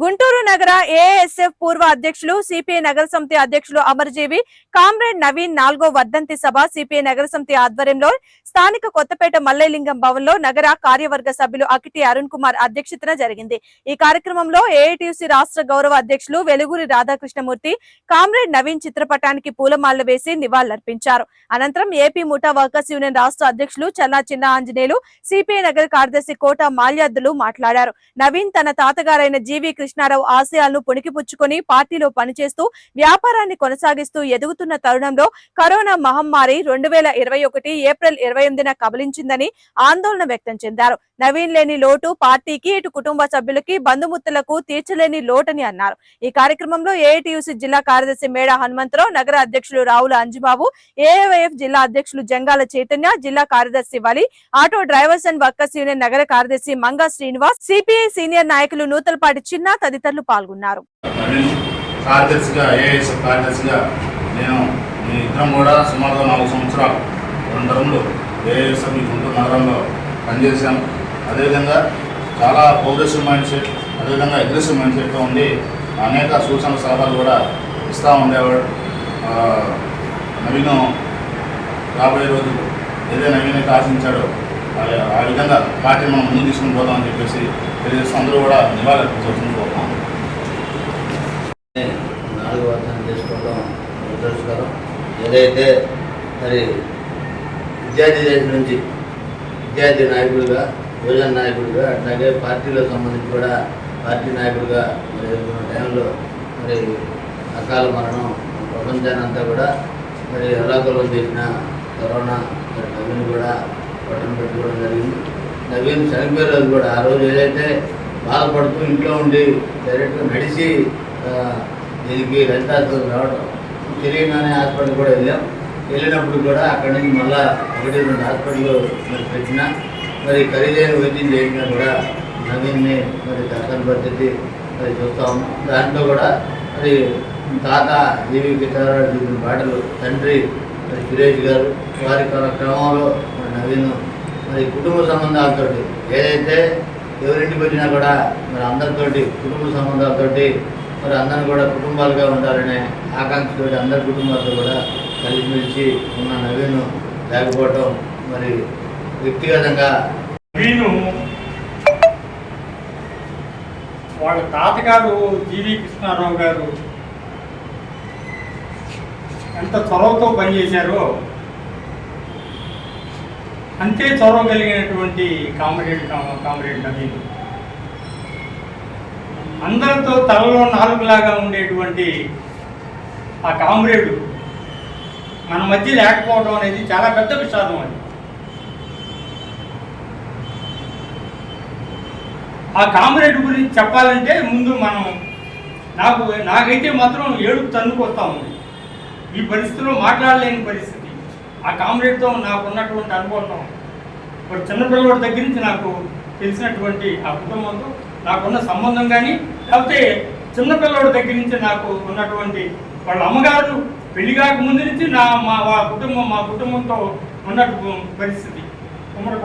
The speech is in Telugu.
గుంటూరు నగర ఏఎస్ఎఫ్ పూర్వ అధ్యక్షులు సిపిఐ నగర సమితి అధ్యక్షులు అమర్జీవి కామ్రేడ్ నవీన్ నాలుగో వర్ధంతి సభ సిపిఐ నగర సమితి ఆధ్వర్యంలో స్థానిక కొత్తపేట మల్లయలింగం భవన్లో నగర కార్యవర్గ సభ్యులు అకిటి అరుణ్ కుమార్ అధ్యక్షతన జరిగింది. ఈ కార్యక్రమంలో ఏఐటియుసి రాష్ట్ర గౌరవ అధ్యక్షులు వెలుగురి రాధాకృష్ణమూర్తి కామ్రేడ్ నవీన్ చిత్రపటానికి పూలమాలలు వేసి నివాళులర్పించారు. అనంతరం ఏపీ ముఠా వర్కర్స్ యూనియన్ రాష్ట్ర అధ్యక్షులు చల్లా చిన్న ఆంజనేయులు సిపిఐ నగర కార్యదర్శి కోట మాల్యాద్దులు మాట్లాడారు. నవీన్ తన తాతగారైన జీవి కృష్ణారావు ఆశయాలను పుణికిపుచ్చుకొని పార్టీలో పనిచేస్తూ వ్యాపారాన్ని కొనసాగిస్తూ ఎదుగుతున్న తరుణంలో కరోనా మహమ్మారి రెండు వేల ఇరవై ఒకటి ఏప్రిల్ ఇరవై ఎనిమిదిన కబలించిందని ఆందోళన వ్యక్తం చెందారు. నవీన్ లేని లోటు పార్టీకి ఇటు కుటుంబ సభ్యులకి బంధుమిత్రులకు తీర్చలేని లోటని అన్నారు. ఈ కార్యక్రమంలో ఏఐటియుసి జిల్లా కార్యదర్శి మేడ హనుమంతరావు నగర అధ్యక్షులు రావుల అంజుబాబు ఏఐవైఎఫ్ జిల్లా అధ్యక్షులు జంగాల చైతన్య జిల్లా కార్యదర్శి Vali auto drivers and workers union నగర కార్యదర్శి మంగా శ్రీనివాస్ సిపిఐ సీనియర్ నాయకులు నూతలపాటి చిన్న తదితరులు పాల్గొన్నారు. కార్యదర్శిగా ఏఎస్ కార్యదర్శిగా నేను మీ ఇద్దరం కూడా సుమారుగా నాలుగు సంవత్సరాలు రెండు టర్ములు ఏఎస్ఎఫ్ గుంటూరు నగరంలో పనిచేశాను. అదేవిధంగా చాలా పౌరసివ్ మైండ్ సెట్ అదేవిధంగా అగ్రెసివ్ మైండ్ సెట్తో ఉండి అనేక సూచన సలహాలు కూడా ఇస్తూ ఉండేవాడు. నవీనం రాబోయే రోజు ఏదైనా నవీన్ అయితే ఆశించాడో ఆ- విధంగా పార్టీ మనం ముందు తీసుకుని పోదామని చెప్పేసి తెలియజేస్తూ అందరూ కూడా నివాళులర్పించవలసింది పోతాం నాలుగు అర్థం చేసుకోవడం దురదృష్టకరం. ఏదైతే మరి విద్యార్థి దేశం నుంచి విద్యార్థి నాయకుడిగా యువజన నాయకుడిగా అట్లాగే పార్టీలో సంబంధించి కూడా పార్టీ నాయకుడిగా మరి ఎదుర్కొన్న టైంలో మరి అకాల మరణం ప్రపంచాన్ని అంతా కూడా మరి అలాకలం చేసిన కరోనా మరి కూడా పట్టం పెట్టుకోవడం జరిగింది. నవీన్ చనిపోయే కూడా ఆ రోజు ఏదైతే బాధపడుతూ ఇంట్లో ఉండి డైరెక్ట్గా నడిచి దీనికి లలిత హాస్పిటల్ రావడం తెలియగానే హాస్పిటల్ కూడా వెళ్ళాం. వెళ్ళినప్పుడు కూడా అక్కడి నుంచి మళ్ళా ఒకటి రెండు హాస్పిటల్ మరి పెట్టిన మరి ఖరీదైన వైద్యం చేసినా కూడా నవీన్ని మరి దర్శన పద్ధతి మరి చూస్తాము దాంట్లో కూడా మరి తాత జీవి కితారాడు చూపిన పాటలు తండ్రి మరి సురేష్ గారు వారి క్రమంలో మరి నవీన్ మరి కుటుంబ సంబంధాలతోటి ఏదైతే ఎవరింటికి వచ్చినా కూడా మరి అందరితోటి కుటుంబ సంబంధాలతోటి మరి అందరం కూడా కుటుంబాలుగా ఉండాలనే ఆకాంక్షతో అందరి కుటుంబాలతో కూడా కలిసిమెలిసి ఉన్న నవీన్ లేకపోవటం మరి వ్యక్తిగతంగా నవీను వాళ్ళ తాతగారు జీవి కృష్ణారావు గారు ఎంత చొరవతో పనిచేశారో అంతే చొరవ కలిగినటువంటి కామ్రేడ్ కామ్రేడ్ నవీన్. అందరితో తలలో నాలుగులాగా ఉండేటువంటి ఆ కామ్రేడు మన మధ్య లేకపోవడం అనేది చాలా పెద్ద విషాదం అండి ఆ కామ్రేడ్ గురించి చెప్పాలంటే ముందు మనం నాకు నాకైతే మాత్రం ఏడుపు తన్నుకొస్తా ఉంది. ఈ పరిస్థితిలో మాట్లాడలేని పరిస్థితి. ఆ కామ్రేడ్తో నాకు ఉన్నటువంటి అనుభవం. ఒక చిన్నపిల్లవాడి దగ్గర నుంచి నాకు తెలిసినటువంటి ఆ కుటుంబంతో నాకున్న సంబంధం కానీ లేకపోతే చిన్నపిల్లవాడి దగ్గర నుంచి నాకు ఉన్నటువంటి వాళ్ళ అమ్మగారు పెళ్ళి కాక ముందు నుంచి నా మా వా కుటుంబం మా కుటుంబంతో ఉన్నట్టు పరిస్థితి. ఉమ్మడి